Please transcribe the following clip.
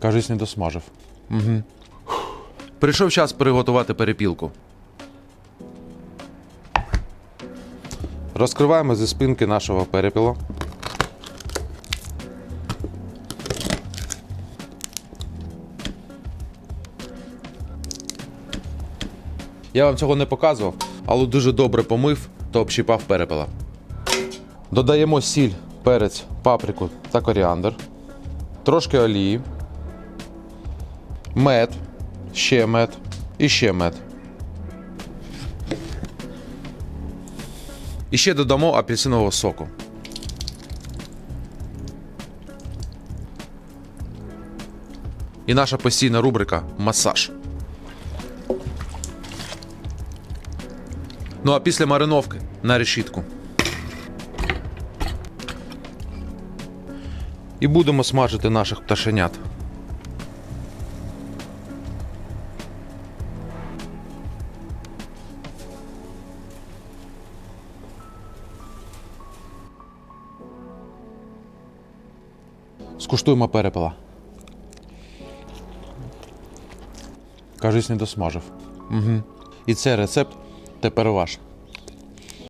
Кажись, не досмажив. Угу. Прийшов час приготувати перепілку. Розкриваємо зі спинки нашого перепіла. Я вам цього не показував, але дуже добре помив та общипав перепела. Додаємо сіль, перець, паприку та коріандр, трошки олії, мед, ще мед і ще мед. І ще додамо апельсинового соку. І наша постійна рубрика масаж. Ну а після мариновки на решітку. І будемо смажити наших пташенят. Скуштуємо перепела. Кажись, не досмажив. Угу. І цей рецепт тепер ваш.